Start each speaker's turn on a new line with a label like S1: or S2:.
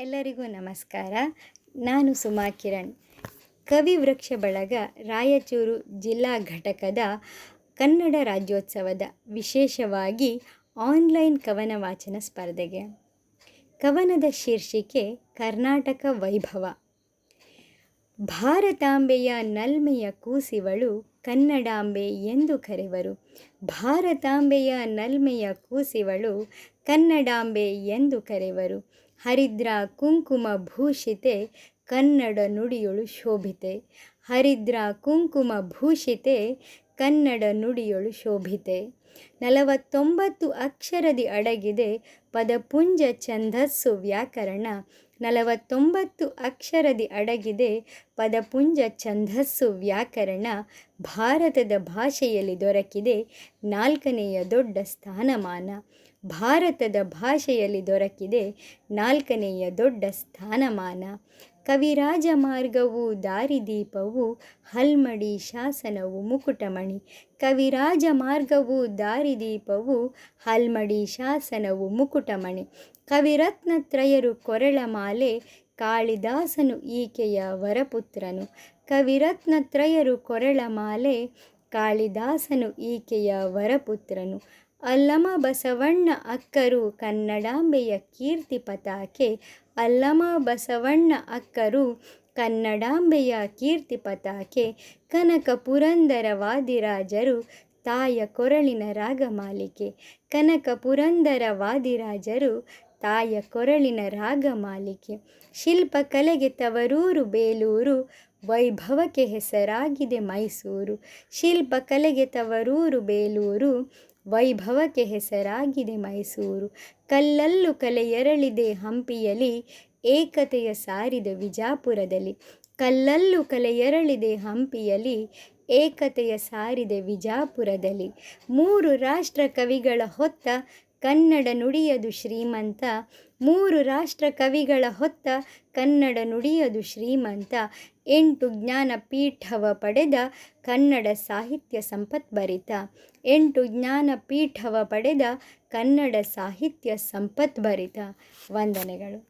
S1: ಎಲ್ಲರಿಗೂ ನಮಸ್ಕಾರ. ನಾನು ಸುಮಾ ಕಿರಣ್. ಕವಿ ವೃಕ್ಷ ಬಳಗ ರಾಯಚೂರು ಜಿಲ್ಲಾ ಘಟಕದ ಕನ್ನಡ ರಾಜ್ಯೋತ್ಸವದ ವಿಶೇಷವಾಗಿ ಆನ್ಲೈನ್ ಕವನ ವಾಚನ ಸ್ಪರ್ಧೆಗೆ. ಕವನದ ಶೀರ್ಷಿಕೆ ಕರ್ನಾಟಕ ವೈಭವ. ಭಾರತಾಂಬೆಯ ನಲ್ಮೆಯ ಕೂಸಿವಳು ಕನ್ನಡಾಂಬೆ ಎಂದು ಕರೆವರು. ಭಾರತಾಂಬೆಯ ನಲ್ಮೆಯ ಕೂಸಿವಳು ಕನ್ನಡಾಂಬೆ ಎಂದು ಕರೆವರು. ಹರಿದ್ರ ಕುಂಕುಮ ಭೂಷಿತೆ, ಕನ್ನಡ ನುಡಿಯೊಳು ಶೋಭಿತೆ. ಹರಿದ್ರ ಕುಂಕುಮ ಭೂಷಿತೆ, ಕನ್ನಡ ನುಡಿಯೊಳು ಶೋಭಿತೆ. ನಲವತ್ತೊಂಬತ್ತು ಅಕ್ಷರದಿ ಅಡಗಿದೆ ಪದಪುಂಜ ಛಂದಸ್ಸು ವ್ಯಾಕರಣ. ನಲವತ್ತೊಂಬತ್ತು ಅಕ್ಷರದಿ ಅಡಗಿದೆ ಪದಪುಂಜ ಛಂದಸ್ಸು ವ್ಯಾಕರಣ. ಭಾರತದ ಭಾಷೆಯಲ್ಲಿ ದೊರಕಿದೆ ನಾಲ್ಕನೆಯ ದೊಡ್ಡ ಸ್ಥಾನಮಾನ. ಭಾರತದ ಭಾಷೆಯಲ್ಲಿ ದೊರಕಿದೆ ನಾಲ್ಕನೆಯ ದೊಡ್ಡ ಸ್ಥಾನಮಾನ. ಕವಿರಾಜ ಮಾರ್ಗವು ದಾರಿದೀಪವು ಹಲ್ಮಡಿ ಶಾಸನವು, ಮುಕುಟಮಣಿ. ಕವಿರಾಜ ಮಾರ್ಗವು ದಾರಿದೀಪವು ಹಲ್ಮಡಿ ಶಾಸನವು, ಮುಕುಟಮಣಿ. ಕವಿರತ್ನತ್ರಯರು ಕೊರಳಮಾಲೆ ಕಾಳಿದಾಸನು ಈಕೆಯ ವರಪುತ್ರನು. ಕವಿರತ್ನತ್ರಯರು ಕೊರಳಮಾಲೆ ಕಾಳಿದಾಸನು ಈಕೆಯ ವರಪುತ್ರನು. ಅಲ್ಲಮ ಬಸವಣ್ಣ ಅಕ್ಕರು ಕನ್ನಡಾಂಬೆಯ ಕೀರ್ತಿ ಪತಾಕೆ. ಅಲ್ಲಮ ಬಸವಣ್ಣ ಅಕ್ಕರು ಕನ್ನಡಾಂಬೆಯ ಕೀರ್ತಿ ಪತಾಕೆ. ಕನಕ ಪುರಂದರ ವಾದಿರಾಜರು ತಾಯ ಕೊರಳಿನ ರಾಗಮಾಲಿಕೆ. ಕನಕ ಪುರಂದರ ವಾದಿರಾಜರು ತಾಯ ಕೊರಳಿನ ರಾಗಮಾಲಿಕೆ ಶಿಲ್ಪಕಲೆಗೆ ತವರೂರು ಬೇಲೂರು, ವೈಭವಕ್ಕೆ ಹೆಸರಾಗಿದೆ ಮೈಸೂರು. ಶಿಲ್ಪಕಲೆಗೆ ತವರೂರು ಬೇಲೂರು, ವೈಭವಕ್ಕೆ ಹೆಸರಾಗಿದೆ ಮೈಸೂರು. ಕಲ್ಲಲ್ಲು ಕಲೆ ಎರಳಿದೆ ಹಂಪಿಯಲಿ ಏಕತೆಯ ಸಾರಿದ ವಿಜಾಪುರದಲ್ಲಿ. ಕಲ್ಲಲ್ಲು ಕಲೆ ಎರಳಿದೆ ಹಂಪಿಯಲಿ ಏಕತೆಯ ಸಾರಿದೆ ವಿಜಾಪುರದಲ್ಲಿ. ಮೂರು ರಾಷ್ಟ್ರ ಕವಿಗಳ ಹೊತ್ತ ಕನ್ನಡ ನುಡಿಯದು ಶ್ರೀಮಂತ. ಮೂರು ರಾಷ್ಟ್ರ ಕವಿಗಳ ಹೊತ್ತ ಕನ್ನಡ ನುಡಿಯದು ಶ್ರೀಮಂತ. ಎಂಟು ಜ್ಞಾನಪೀಠವ ಪಡೆದ ಕನ್ನಡ ಸಾಹಿತ್ಯ ಸಂಪತ್ಭರಿತ ಎಂಟು ಜ್ಞಾನಪೀಠವ ಪಡೆದ ಕನ್ನಡ ಸಾಹಿತ್ಯ ಸಂಪತ್ಭರಿತ ವಂದನೆಗಳು.